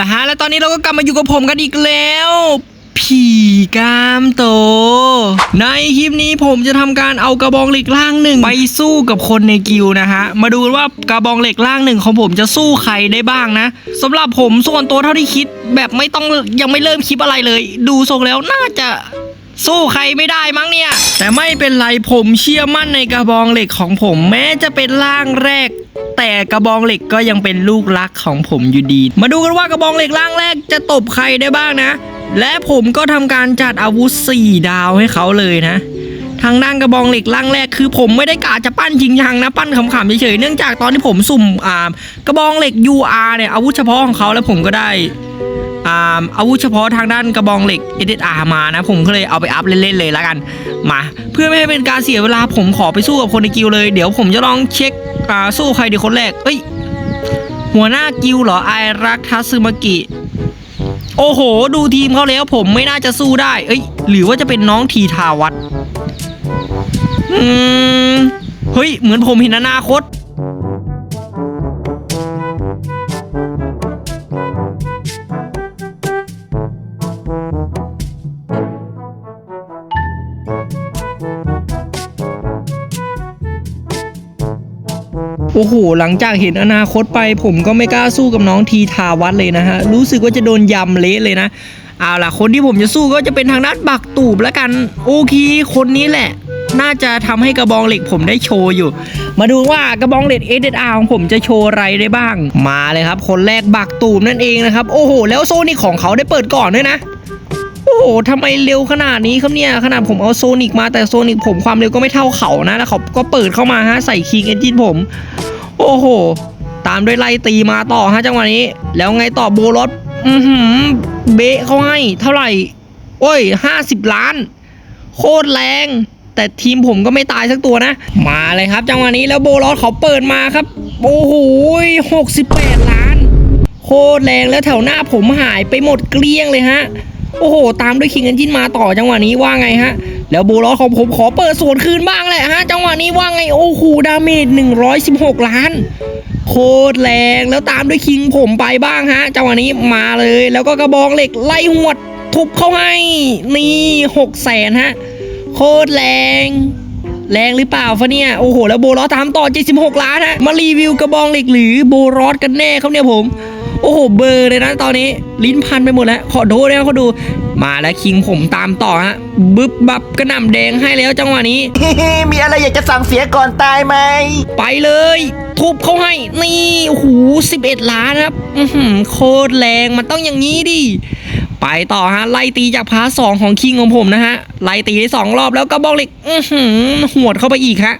ละฮะ แล้วตอนนี้เราก็กลับมาอยู่กับผมกันอีกแล้วผีกามโต ในคลิปนี้ผมจะทำการเอากระบองเหล็กล่างหนึ่งไปสู้กับคนในกิลนะฮะ มาดูว่ากระบองเหล็กล่างหนึ่งของผมจะสู้ใครได้บ้างนะสำหรับผมส่วนตัวเท่าที่คิด แบบไม่ต้องยังไม่เริ่มคลิปอะไรเลย ดูทรงแล้วน่าจะสู้ใครไม่ได้มั้งเนี่ย แต่ไม่เป็นไรผมเชื่อมั่นในกระบองเหล็กของผม แม้จะเป็นร่างแรก แต่กระบองเหล็กก็ยังเป็นลูกรักของผมอยู่ดี มาดูกันว่ากระบองเหล็กร่างแรกจะตบใครได้บ้างนะ และผมก็ทำการจัดอาวุธ 4 ดาวให้เขาเลยนะ ทางด้านกระบองเหล็กร่างแรกคือ ผมไม่ได้กะจะปั้นจริงจังนะปั้นขำๆเฉยๆเนื่องจากตอนที่ผมสุ่มอ่ากระบองเหล็ก UR เนี่ยอาวุธเฉพาะของเขาแล้วผมก็ได้ อาวุธเฉพาะทางด้านกระบองเหล็ก SSR มานะ ผมก็เลยเอาไปอัพเล่นๆเลยแล้วกัน มาเพื่อไม่ให้เป็นการเสียเวลาผมขอไปสู้กับคนในกิลเลย เดี๋ยวผมจะลองเช็คสู้ใครดีคนแรก เอ้ย หัวหน้ากิลเหรอไอรักทัซึมากิ โอ้โห ดูทีมเขาแล้วผมไม่น่าจะสู้ได้ เอ้ย หรือว่าจะเป็นน้องทีทาวัตอืม เฮ้ย เหมือนผมเห็นอนาคต โอ้โหหลังจากเห็นอนาคตไป ผมก็ไม่กล้าสู้กับน้องทีทาวัดเลยนะฮะ รู้สึกว่าจะโดนยำเละเลยนะเอาล่ะ คนที่ผมจะสู้ก็จะเป็นทางด้านบักตูบแล้วกัน โอเค คนนี้แหละ น่าจะทำให้กระบองเหล็กผมได้โชว์อยู่ มาดูว่ากระบองเหล็ก s อ r ของผมจะโชว์อะไรได้บ้าง มาเลยครับ คนแรกบักตูบนั่นเองนะครับ โอ้โห แล้วโซนิกของเขาได้เปิดก่อนด้วยนะ โอ้โหทำไมเร็วขนาดนี้ครับเนี่ย ขนาดผมเอาโซนิกมาแต่โซนิกผมความเร็วก็ไม่เท่าเขานะ แล้วเขาก็เปิดเข้ามาฮะใส่คิงเอนจินผม โอ้โห ตามด้วยไล่ตีมาต่อฮะจังหวะนี้ แล้วไงต่อโบรถอือหือเบะเขาให้เท่าไหร่ โอ้ยห้าสิบล้าน โคตรแรง แต่ทีมผมก็ไม่ตายสักตัวนะ มาเลยครับ จังหวะนี้แล้วโบรอสเขาเปิดมาครับ โอ้โหหกสิบแปดล้าน โคตรแรงแล้วแถวหน้าผมหายไปหมดเกลี้ยงเลยฮะ โอ้โห ตามด้วยคิงเอนจินมาต่อจังหวะนี้ว่าไงฮะ แล้วโบลอสของผมขอเปิดสวนคืนบ้างแหละฮะ จังหวะนี้ว่าไง โอ้โห ดาเมจ116 ล้าน โคตรแรง แล้วตามด้วยคิงผมไปบ้างฮะ จังหวะนี้มาเลย แล้วก็กระบองเหล็กไล่หวดทุบเข้าให้ นี่6แสนฮะ โคตรแรง แรงหรือเปล่าฟะเนี่ย โอ้โห แล้วโบรอสตามต่อ 76 ล้านฮะ มารีวิวกระบองเหล็กหรือโบรอสกันแน่ครับเนี่ยผม โอ้โหเบอร์เลยนะตอนนี้ ลิ้นพันไปหมดแล้ว ขอโทษนะเขาดู มาแล้วคิงผมตามต่อฮะบึบบับกระหน่ำแดงให้แล้วจังหวะนี้ มีอะไรอยากจะสั่งเสียก่อนตายไหม ไปเลย ทุบเขาให้ นี่โอ้โห11ล้านครับอือหือโคตรแรงมันต้องอย่างนี้ดิไปต่อฮะ ไล่ตีจากพาร์ทสองของคิงของผมนะฮะ ไล่ตีได้สองรอบแล้วก็บอกเหล็กอือหือหวดเข้าไปอีกฮะ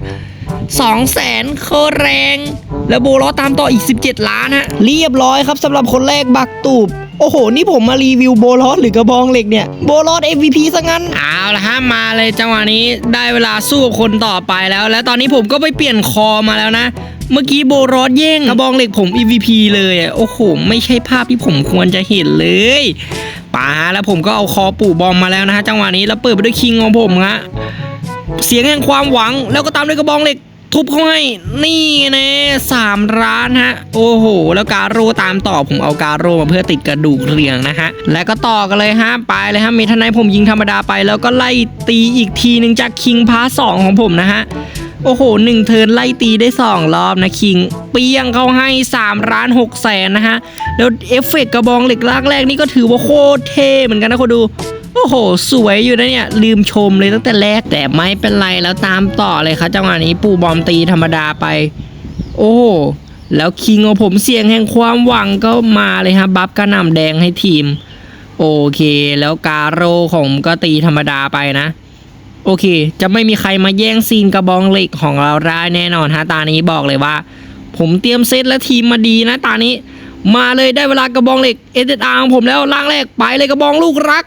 สองแสนโคตรแรง แล้วโบล้อตามต่ออีก 17 ล้านฮะเรียบร้อยครับสำหรับคนแรกบักตูบโอ้โห นี่ผมมารีวิวโบลอสหรือกระบองเหล็กเนี่ย โบลอส MVP ซะงั้น เอาละฮะ มาเลยจังหวะนี้ได้เวลาสู้กับคนต่อไปแล้ว และตอนนี้ผมก็ไปเปลี่ยนคอมาแล้วนะ เมื่อกี้โบลอสแย่งกระบองเหล็กผม MVP เลยอะโอ้โห ไม่ใช่ภาพที่ผมควรจะเห็นเลยป่าฮะ แล้วผมก็เอาคอปู่บอมมาแล้วนะฮะ จังหวะนี้ แล้วเปิดไปด้วยคิงของผมฮะ เสียงแห่งความหวัง แล้วก็ตามด้วยกระบองเหล็ก ทุบเขาให้นี่น่สามร้านฮะ โอ้โห แล้วการโรตามต่อผมเอาการโรมาเพื่อติดกระดูกเรียงนะฮะ แล้วก็ต่อกันเลยฮะไปเลยฮะมีทนายผมยิงธรรมดาไป แล้วก็ไล่ตีอีกทีหนึ่งจากคิงพาสองของผมนะฮะโอ้โหหนึ่งเทินไล่ตีได้สองรอบนะคิง เปียงเขาให้3ล้าน6แสนนะฮะ แล้วเอฟเฟกต์กระบองเหล็กลากแรกนี่ก็ถือว่าโคตรเท่เหมือนกันนะคนดู โอ้โห สวยอยู่นะเนี่ย ลืมชมเลยตั้งแต่แรก แต่ไม่เป็นไรแล้วตามต่อเลยครับจังหวะนี้ปูบอมตีธรรมดาไป โอ้โหแล้วคิงของผมเสียงแห่งความหวังก็มาเลยครับบัฟกระหน่ำแดงให้ทีม โอเค แล้วการโรของก็ตีธรรมดาไปนะ โอเค จะไม่มีใครมาแย่งซีนกระบองเหล็กของเราได้แน่นอนฮะตานี้บอกเลยว่า ผมเตรียมเซตและทีมมาดีนะตานี้ มาเลยได้เวลากระบองเหล็กเอเดอาร์ของผมแล้วล่างแรกไปเลยกระบองลูกรัก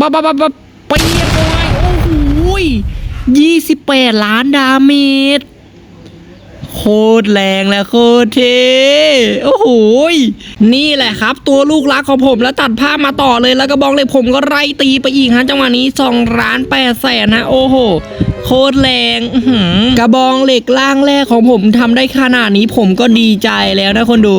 ปั๊บปั๊บปั๊บปั๊บเปียกเลยโอ้โหยี่สิบแปดล้านดาเมจโคตรแรงและโคตรเท่โอ้โหนี่แหละครับ ตัวลูกรักของผมแล้วตัดภาพมาต่อเลยแล้วก็บองเลยผมก็ไล่ตีไปอีกฮะจังหวะนี้สองล้านแปดแสนนะโอ้โห โคตรแรงกระบองเหล็กล่างแรกของผมทำได้ขนาดนี้ผมก็ดีใจแล้วนะคนดู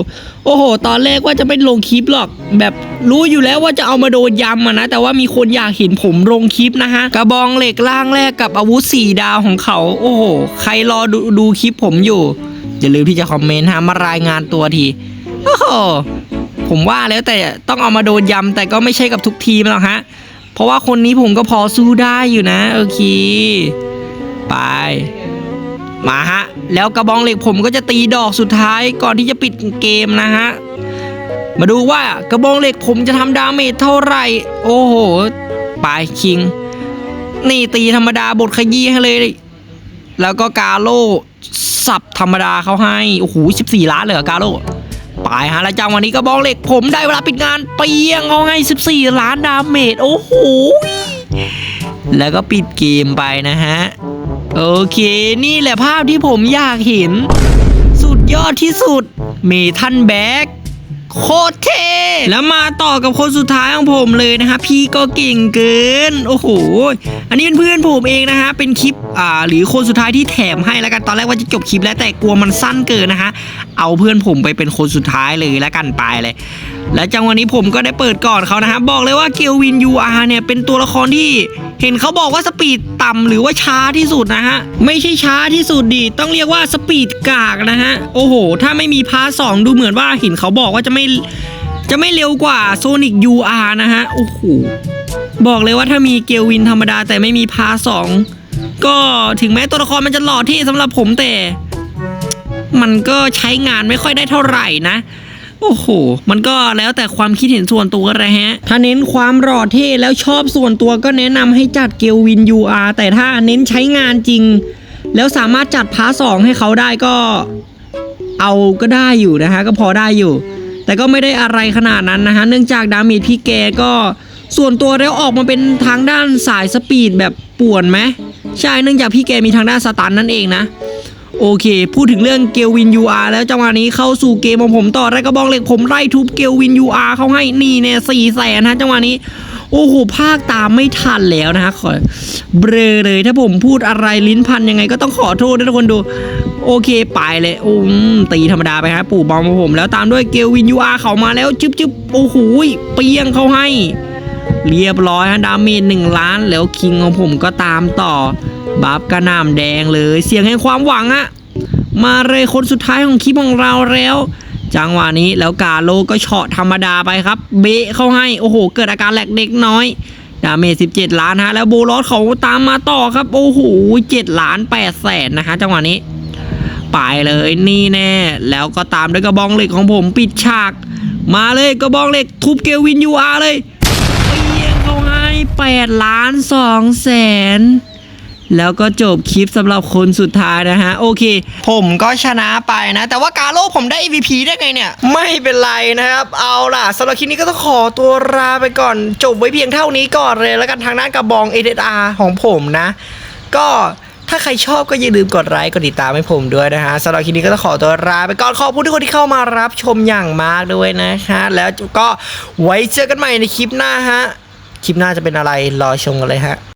โอ้โห ตอนแรกว่าจะไม่ลงคลิปหรอก แบบรู้อยู่แล้วว่าจะเอามาโดนยำอะนะ แต่ว่ามีคนอยากเห็นผมลงคลิปนะฮะ กระบองเหล็กล่างแรกกับอาวุธสี่ดาวของเขา โอ้โห ใครรอดูดูคลิปผมอยู่ อย่าลืมที่จะคอมเมนต์ฮะมารายงานตัวที โอ้โห ผมว่าแล้วแต่ต้องเอามาโดนยำแต่ก็ไม่ใช่กับทุกทีมหรอกฮะ เพราะว่าคนนี้ผมก็พอสู้ได้อยู่นะ โอเค ไป มาฮะ แล้วกระบองเหล็กผมก็จะตีดอกสุดท้ายก่อนที่จะปิดเกมนะฮะ มาดูว่ากระบองเหล็กผมจะทำดาเมจเท่าไหร่ โอ้โหไปคิง นี่ตีธรรมดาบทขยี้ให้เลย แล้วก็กาโลสับธรรมดาเขาให้ โอ้โห14ล้านเลยเหรอกาโลไปฮะแล้วจังวันนี้กระบองเหล็กผมได้เวลาปิดงานเปียงเขาให้ 14 ล้านดาเมจ โอ้โห แล้วก็ปิดเกมไปนะฮะ โอเคนี่แหละภาพที่ผมอยากเห็น สุดยอดที่สุด เมทันแบ็กโคตรเทแล้วมาต่อกับคนสุดท้ายของผมเลยนะฮะพี่ก็เก่งเกิน โอ้โห อันนี้เป็นเพื่อนผมเองนะฮะ เป็นคลิปอ่าหรือคนสุดท้ายที่แถมให้แล้วกัน ตอนแรกว่าจะจบคลิปแล้วแต่กลัวมันสั้นเกินนะฮะ เอาเพื่อนผมไปเป็นคนสุดท้ายเลยแล้วกันไปเลย และจังหวะนี้ผมก็ได้เปิดก่อนเขานะฮะ บอกเลยว่าเกลวินยูอาร์เนี่ยเป็นตัวละครที่ เห็นเขาบอกว่าสปีดต่ำหรือว่าช้าที่สุดนะฮะ ไม่ใช่ช้าที่สุดดิต้องเรียกว่าสปีดกากนะฮะ โอ้โห ถ้าไม่มีพาร์ทสองดูเหมือนว่าเห็นเขาบอกว่าจะไม่จะไม่เร็วกว่าโซนิก UR นะฮะ โอ้โห บอกเลยว่าถ้ามีเกลวินธรรมดาแต่ไม่มีพาร์ทสองก็ถึงแม้ตัวละครมันจะหล่อเท่สำหรับผมแต่ มันก็ใช้งานไม่ค่อยได้เท่าไหร่นะ โอ้โห มันก็แล้วแต่ความคิดเห็นส่วนตัวเลยฮะ ถ้าเน้นความหล่อเท่แล้วชอบส่วนตัวก็แนะนำให้จัดเกลวิน UR แต่ถ้าเน้นใช้งานจริง แล้วสามารถจัดพาร์ทสองให้เขาได้ก็ เอาก็ได้อยู่นะฮะ ก็พอได้อยู่ แต่ก็ไม่ได้อะไรขนาดนั้นนะฮะ เนื่องจากดาเมจพี่แกก็ส่วนตัวแล้วออกมาเป็นทางด้านสายสปีดแบบป่วนไหมใช่เนื่องจากพี่แกมีทางด้านสตันนั่นเองนะ โอเค พูดถึงเรื่องเกลวิน UR แล้วจังหวะนี้เข้าสู่เกมของผมต่อแล้วก็บอกเหล็กผมไล่ทุบเกลวิน UR เขาให้นี่เนี่ยสี่แสนฮะจังหวะนี้โอ้โห ภาคตามไม่ทันแล้วนะฮะขอเบลอเลย ถ้าผมพูดอะไรลิ้นพันยังไงก็ต้องขอโทษด้วยทุกคนดู โอเคไปเลยโอ้มตีธรรมดาไปฮะปู่บอมของผมแล้วตามด้วยเกลวิน UR เขามาแล้วจึ๊บจึ๊บโอ้โหเปียงเขาให้ เรียบร้อยฮะดาเมจหนึ่งล้านแล้วคิงของผมก็ตามต่อ บัฟกระน่ำแดงเลย เสียงแห่งความหวังอะมาเลยคนสุดท้ายของคลิปของเราแล้ว จังหวะนี้แล้วกาโลก็เฉาะธรรมดาไปครับ เบะเข้าให้ โอ้โห เกิดอาการแหลกเด็กน้อย ดาเมจ17 ล้านฮะ แล้วโบลอสเขาตามมาต่อครับ โอ้โห7ล้าน8แสนนะฮะจังหวะนี้ไปเลยนี่แน่ แล้วก็ตามด้วยกระบองเหล็กของผมปิดฉาก มาเลยกระบองเหล็กทุบเกลวินยูอาร์เลยเปียงเขาให้8ล้าน2แสน แล้วก็จบคลิปสำหรับคนสุดท้ายนะฮะ โอเค ผมก็ชนะไปนะ แต่ว่ากาโลผมได้ EVP ได้ไงเนี่ย ไม่เป็นไรนะครับ เอาล่ะสำหรับคลิปนี้ก็ต้องขอตัวลาไปก่อน จบไว้เพียงเท่านี้ก่อนเลย แล้วกันทางด้านกระบอง ADR ของผมนะ ก็ถ้าใครชอบก็อย่าลืมกดไลค์กดติดตามให้ผมด้วยนะฮะสำหรับคลิปนี้ก็ต้องขอตัวลาไปก่อนขอบคุณทุกคนที่เข้ามารับชมอย่างมากด้วยนะฮะแล้วก็ไว้เจอกันใหม่ในคลิปหน้าฮะคลิปหน้าจะเป็นอะไรรอชมกันเลยฮะ